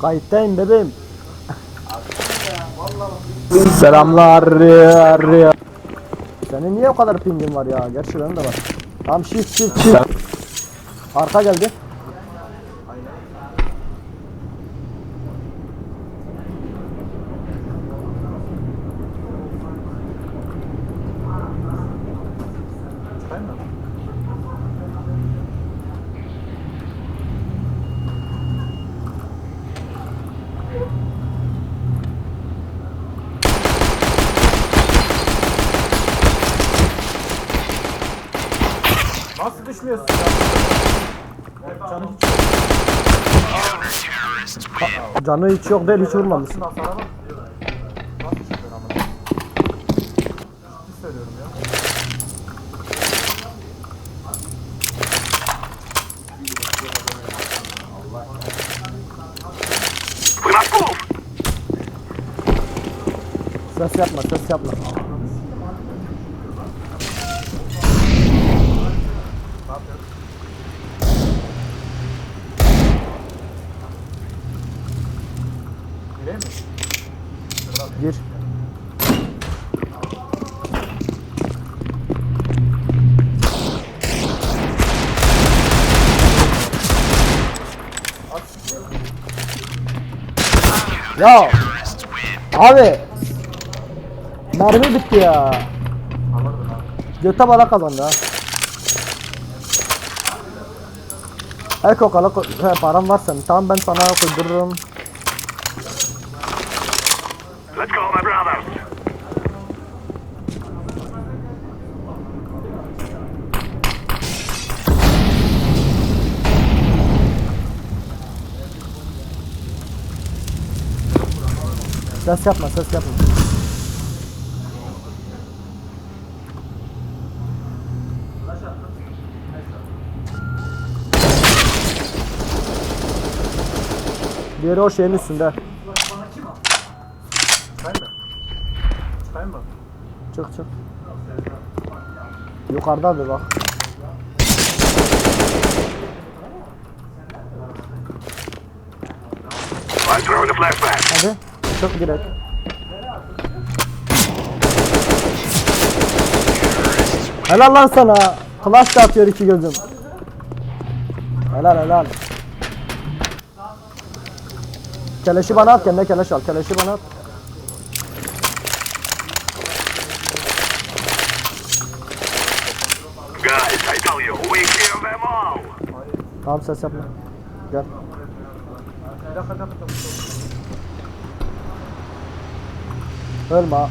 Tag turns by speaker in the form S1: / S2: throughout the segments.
S1: Kayıttayım bebeğim. Selamlar. Senin niye o kadar pingin var ya? Gerçi benim de var. Tamam shift shift shift. Arka geldi.
S2: Nasıl düşmüyorsun ya? Canı hiç
S1: Canı hiç yok değil hiç vurmamış.
S2: Şuna hasara bak. Nasıl çıkıyor ama? Ciddi söylüyorum ya.
S1: Ses yapma ses yapma. Ya abi mermi bitti ya. Göte bala kazandı ha. Eko kala he, param var senin. Tamam ben sana koydururum. Ses yapma ses yapma. Diğeri o şeyin üstünde. Çık çık. Yukarıda bir bak. Hadi. Çık direkt. Helal lan sana. Clash da atıyor iki gözüm. Helal helal. Keleşi bana at kendine keleş al. Keleşi bana at. Tamam ses yapma. Gel.
S2: Bir dakika bir dakika. bir dakika.
S1: Ölme.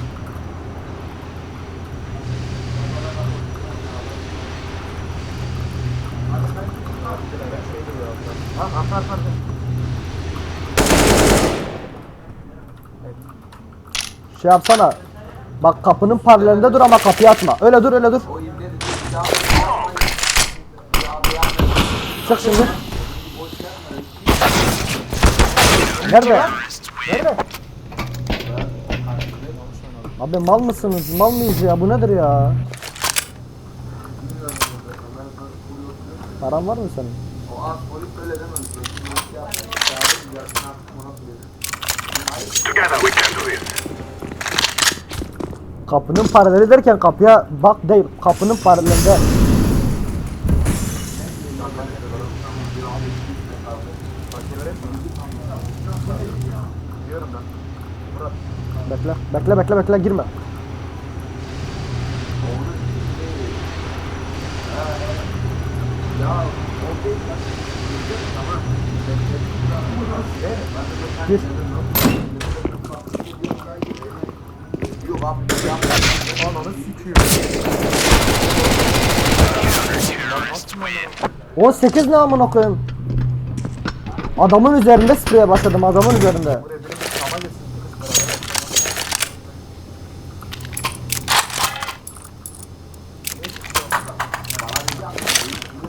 S1: Şey yapsana. Bak kapının paralelinde dur ama kapıyı atma. Öyle dur öyle dur. Çık şimdi. Nerede? Nerede? Abi mal mısınız? Mal mıyız ya? Bu nedir ya? Paran var mı senin?
S3: We can do this.
S1: Kapının paraleli derken kapıya bak değil. Kapının paralelinde.
S2: Biliyorum ben.
S1: Bekle. Bekle bekle bekle girme. Gir.
S2: Sikiyor.
S1: 18 ne amına koyayım? Adamın üzerinde spreye başladım adamın üzerinde.
S2: Buraya biri bir sama geçsin.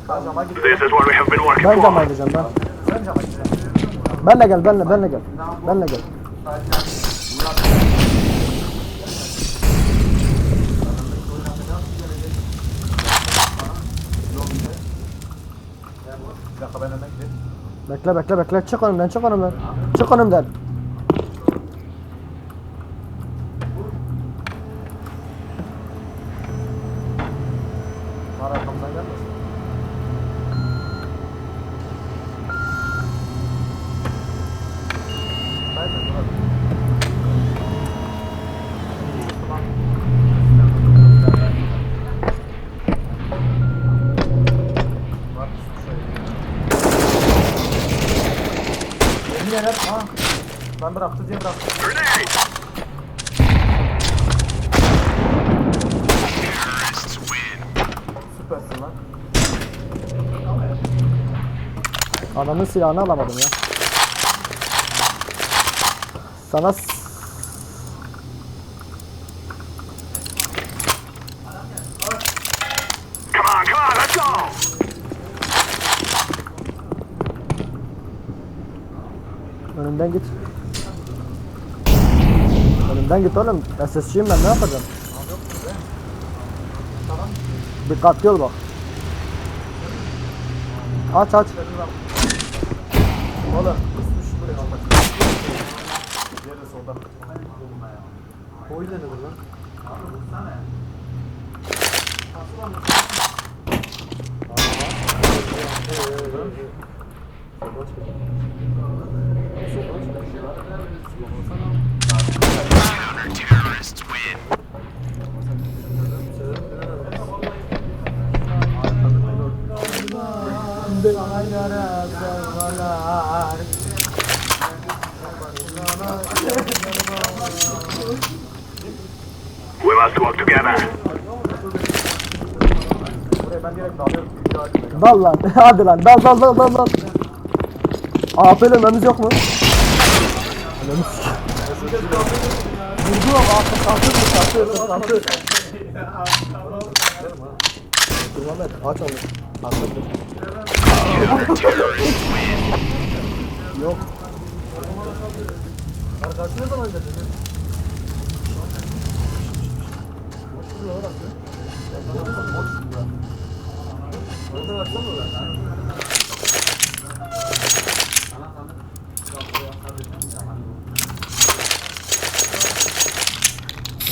S2: Ben cama gideceğim.
S3: This is what we have been working
S1: Ben cama
S3: for.
S1: edeceğim ben.
S2: Sen cama gideceksin.
S1: Benle gel benle benle gel. Benle gel. Bekle bekle bekle. Çık önümden çık önümden. Çık önümden.
S2: Var arkamızdan gelmesin. Ben de dur hadi. Var, şöyle. Yemin ederim, ha. Ben bıraktı diye.
S3: Grenade!
S2: Süpersin lan.
S1: Adamın silahını alamadım ya. Sana s-
S3: Come on, come on, let's go!
S1: önümden git. Önümden git oğlum. SSC'yim ben ne yapacağım? Dikkatli ol bak. Aç aç.
S2: Oğlum de solda. Boyu da nedir lan?
S3: We must work together.
S1: Dal lan. Hadi lan. Dal dal dal dal dal. AP ölmemiz yok mu? Ölmemiz Vurdu ama AP kalktı mı? Kalktı kalktı. Dur Mehmet aç onu. Anladım. Yok.
S2: Arkadaşı ne zaman gelecek? Orada baksana orada.
S1: O başına ay galiba senin için sanalar.
S2: Ay. Go, kaç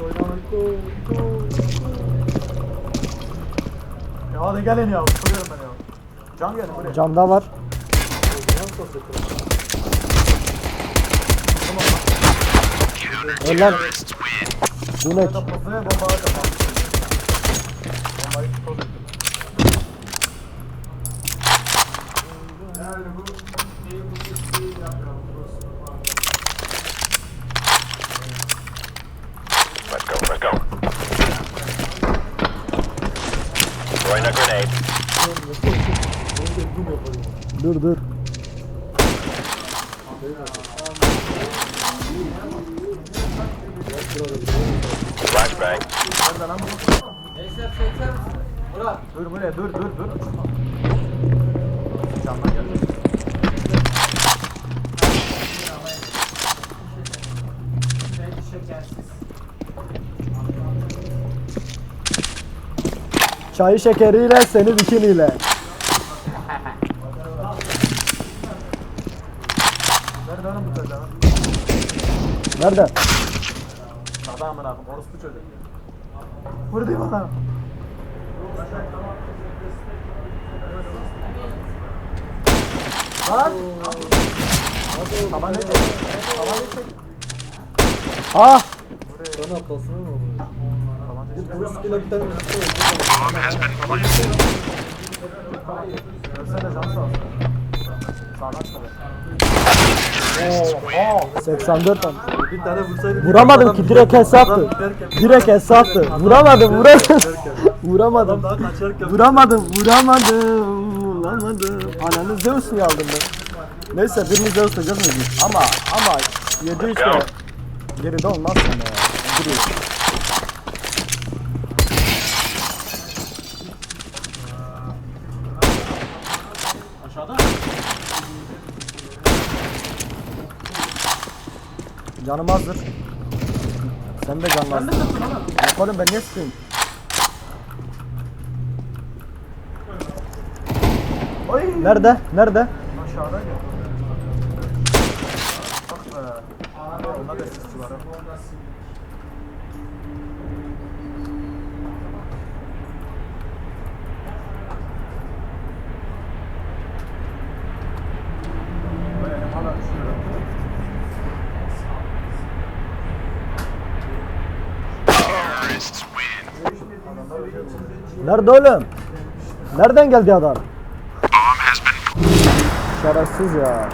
S2: oynanın go, go. Ya hadi gelin ya, soruyorum ben ya. Can gelin buraya.
S1: Camda var. Eller. Güneş.
S2: Kafasına bomba atacağım. Bombayı toz ettim.
S3: Let's go, let's go. Throwing a grenade.
S1: Dur dur.
S3: Flashbang.
S2: Nerede lan bu? Dur buraya, dur dur dur. Camdan gelecek.
S1: Çayı şekeriyle seni bikiniyle.
S2: Nerede?
S1: Nerede?
S2: Orospu çocuk. Vur değil bana. Lan! Tamam ne çek? Tamam ne çek?
S1: Ah!
S2: Bana atlasın mı? Tamam çek. Ölsene can sağ olsun. Sağdan çıkıyor.
S1: 84 an.
S2: Bir tane vursaydı.
S1: Vuramadım ki direkt hesattı. Direkt hesattı. Vuramadım vuramadım. Vuramadım. Vuramadım vuramadım. Vuramadım. Ananı Zeus'u aldım ben. Neyse birini Zeus hocam Ama ama yedi işte. Geride olmaz sana ya. Duruyor. Canım azdır. Sen de canlı azdır.
S2: oğlum
S1: ben niye sıkayım? Nerede? Nerede?
S2: Aşağıda ya. Bak be. Onda da sesçi var.
S1: Nerede oğlum? Nereden geldi adam? Şerefsiz ya.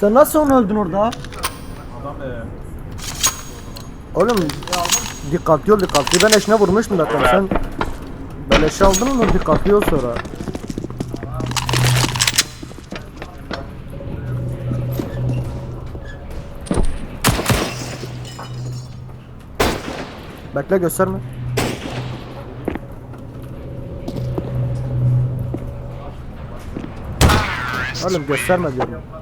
S1: Sen nasıl onu öldün orada?
S2: Adam e,
S1: Oğlum dikkatli ol dikkatli. Ben eşine vurmuştum zaten. Sen beleşe aldın mı dikkatli ol sonra. Bekle gösterme. Oğlum gösterme diyorum.